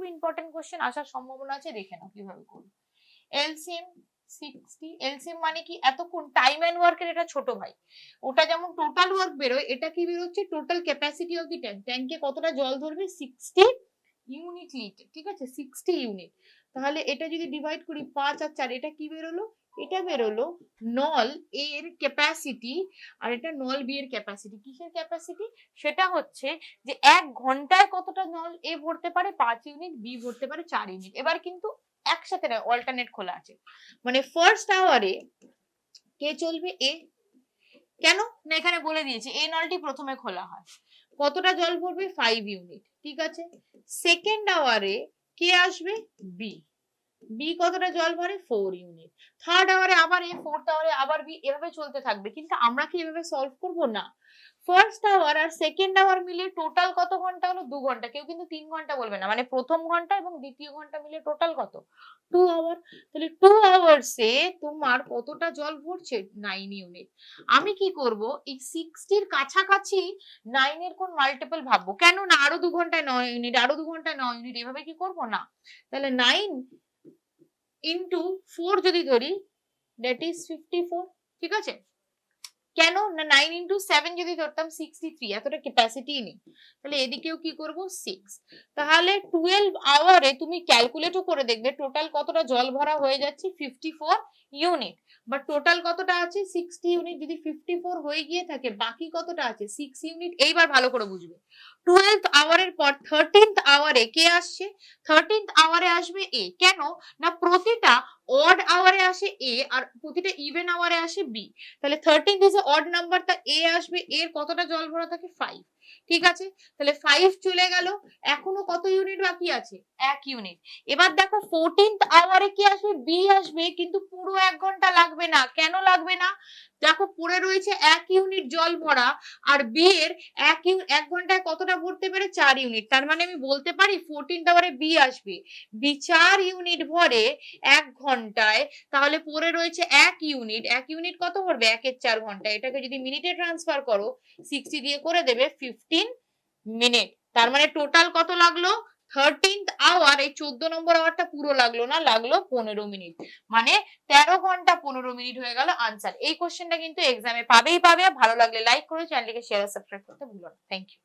খুব important question আসার সম্ভাবনা আছে, দেখে নাও কীভাবে করব। এলসিএম সিক্সটি এলসিএম মানে কি? এতক্ষণ টাইম অ্যান্ড ওয়ার্কের এটা ছোট ভাই। ওটা যেমন টোটাল ওয়ার্ক বেরোয়, এটা কি বেরোচ্ছে? Total capacity of the tank ট্যাঙ্কে কতটা জল ধরবে? সিক্সটি ইউনিট লিটার ঠিক আছে? সিক্সটি ইউনিট তাহলে এটা যদি ডিভাইড করি, পাঁচ আর চার, এটা কি বেরোলো? এটা বেরোলো নল এর ক্যাপাসিটি আর এটা নল বি এর ক্যাপাসিটি কিসের ক্যাপাসিটি সেটা হচ্ছে যে এক ঘন্টায় কতটা নল এ ভরতে পারে? পাঁচ ইউনিট বি ভরতে পারে চার ইউনিট এবার কিন্তু একসাথে নয় অল্টারনেট খোলা আছে। মানে ফার্স্ট আওয়ারে কে চলবে? এ কেন? না, এখানে বলে দিয়েছে এ নলটি প্রথমে খোলা হয়। কতটা জল ভরবে? ফাইভ ইউনিট ঠিক আছে? সেকেন্ড আওয়ারে কে আসবে? বি বি কতটা জল ভরে? ফোর ইউনিট থার্ড আওয়ারে আবার এ ফোর্থ আওয়ারে আবার বি এভাবে চলতে থাকবে। কিন্তু আমরা কি এভাবে সলভ করব? না। ফার্স্ট আওয়ার আর সেকেন্ড আওয়ার মিলে টোটাল কত ঘণ্টা হলো? দু ঘণ্টা। কেউ কিন্তু তিন ঘণ্টা বলবে না। মানে প্রথম ঘণ্টা এবং দ্বিতীয় ঘণ্টা মিলে টোটাল কত? টু আওয়ার তাহলে টু আওয়ার্সে তোমার কতটা জল ভরছে? নাইন ইউনিট আমি কি করব? এই সিক্সটির কাছাকাছি নাইনের কোন মাল্টিপল ভাববো? কেন না? আরও দু ঘন্টায় নয় ইউনিট আরও দু ঘন্টায় নয় ইউনিট এভাবে কি করব? না। তাহলে নাইন ইন্টু ফোর যদি ধরি দ্যাট ইজ ফিফটি ফোর ঠিক আছে? কেন? না নাইন ইন্টু সেভেন যদি ধরতাম সিক্সটি থ্রি এতটা ক্যাপাসিটি নেই। তাহলে এদিকেও কি করব? সিক্স তাহলে টুয়েলভ আওয়ারে তুমি ক্যালকুলেটও করে দেখবে টোটাল কতটা জল ভরা হয়ে যাচ্ছে? Fifty four unit but total কতটা আছে? সিক্সটি ইউনিট যদি ফিফটি ফোর হয়ে গিয়ে থাকে, বাকি কতটা আছে? সিক্স ইউনিট এইবার ভালো করে বুঝবে। টুয়েলভ আওয়ারের পর থার্টিন্থ আওয়ারে কে আসছে? থার্টিন্থ আওয়ারে আসবে এ। কেন? না প্রতিটা অড আওয়ারে আসে এ আর প্রতিটা ইভেন আওয়ারে আসে বি তাহলে থার্টিন ইজ অড নাম্বার তা এ আসবে এর কতটা জল ভরা থাকে? ফাইভ ঠিক আছে? তাহলে ফাইভ চলে গেল। এখনও কত ইউনিট বাকি আছে? এক ইউনিট এবার দেখো ফোরটিন্থ আওয়ারে কি আসবে? বি আসবে, কিন্তু পুরো এক ঘণ্টা লাগবে না। কেন লাগবে না? দেখো পড়ে রয়েছে এক ইউনিট জল ভরা আর বি এর এক এক ঘন্টায় কতটা ভরতে পারে চার ইউনিট? তার মানে আমি বলতে পারি ফোরটিন্থ আওয়ারে বি আসবে। বি চার ইউনিট ভরে এক ঘন্টায় তাহলে পড়ে রয়েছে এক ইউনিট। এক ইউনিট কত ভরবে? একের চার ঘণ্টা এটাকে যদি মিনিটে ট্রান্সফার করো সিক্সটি দিয়ে করে দেবে ফিফটিন মিনিট। তার মানে টোটাল কত লাগল? থার্টিন্থ আওয়ার এই চোদ্দ নম্বর আওয়ারটা পুরো লাগল না, লাগল পনেরো মিনিট। মানে তেরো ঘণ্টা পনেরো মিনিট হয়ে গেল আনসার এই কোশ্চেনটা কিন্তু এক্সামে পাবেই পাবে। ভালো লাগলে লাইক করো চ্যানেলকে শেয়ার সাবস্ক্রাইব করতে ভুলো না। Thank you